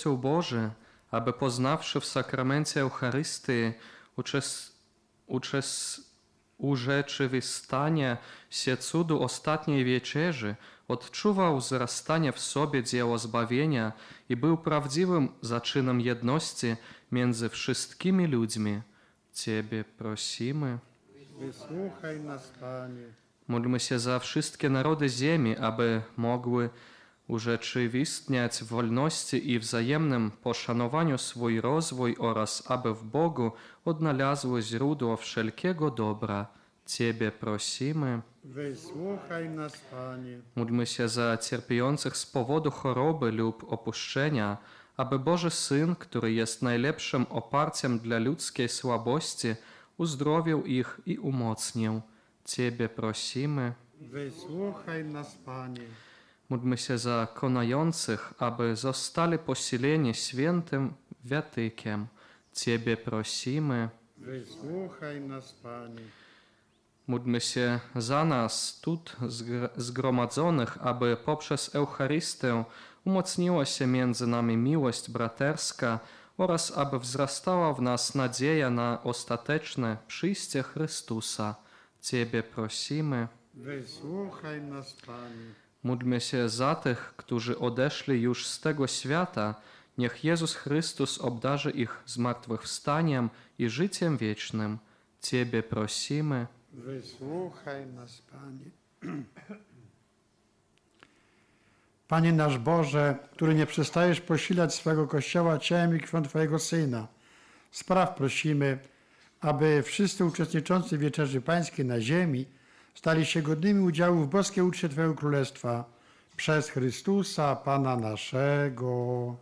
Kościół Boży, aby poznawszy w sakramencie Eucharystii uczes, uczes, urzeczywistania się cudu ostatniej wieczerzy, odczuwał wzrastanie w sobie dzieło zbawienia i był prawdziwym zaczynem jedności między wszystkimi ludźmi. Ciebie prosimy. Wysłuchaj nas, Panie. Módlmy się za wszystkie narody ziemi, aby mogły urzeczywistniać w wolności i wzajemnym poszanowaniu swój rozwój oraz aby w Bogu odnalazły źródło wszelkiego dobra. Ciebie prosimy. Wysłuchaj nas, Panie. Módlmy się za cierpiących z powodu choroby lub opuszczenia, aby Boży Syn, który jest najlepszym oparciem dla ludzkiej słabości, uzdrowił ich i umocnił. Ciebie prosimy. Wysłuchaj nas, Panie. Módlmy się za konających, aby zostali posileni świętym wiatykiem. Ciebie prosimy. Wysłuchaj nas, Panie. Módlmy się za nas, tu zgr- zgromadzonych, aby poprzez Eucharystię umocniła się między nami miłość braterska oraz aby wzrastała w nas nadzieja na ostateczne przyjście Chrystusa. Ciebie prosimy. Wysłuchaj nas, Panie. Módlmy się za tych, którzy odeszli już z tego świata. Niech Jezus Chrystus obdarzy ich zmartwychwstaniem i życiem wiecznym. Ciebie prosimy. Wysłuchaj nas, Panie. Panie nasz Boże, który nie przestajesz posilać swego Kościoła ciałem i krwią Twojego Syna, spraw prosimy, aby wszyscy uczestniczący w Wieczerzy Pańskiej na ziemi stali się godnymi udziału w boskiej uczcie Twojego Królestwa przez Chrystusa, Pana naszego.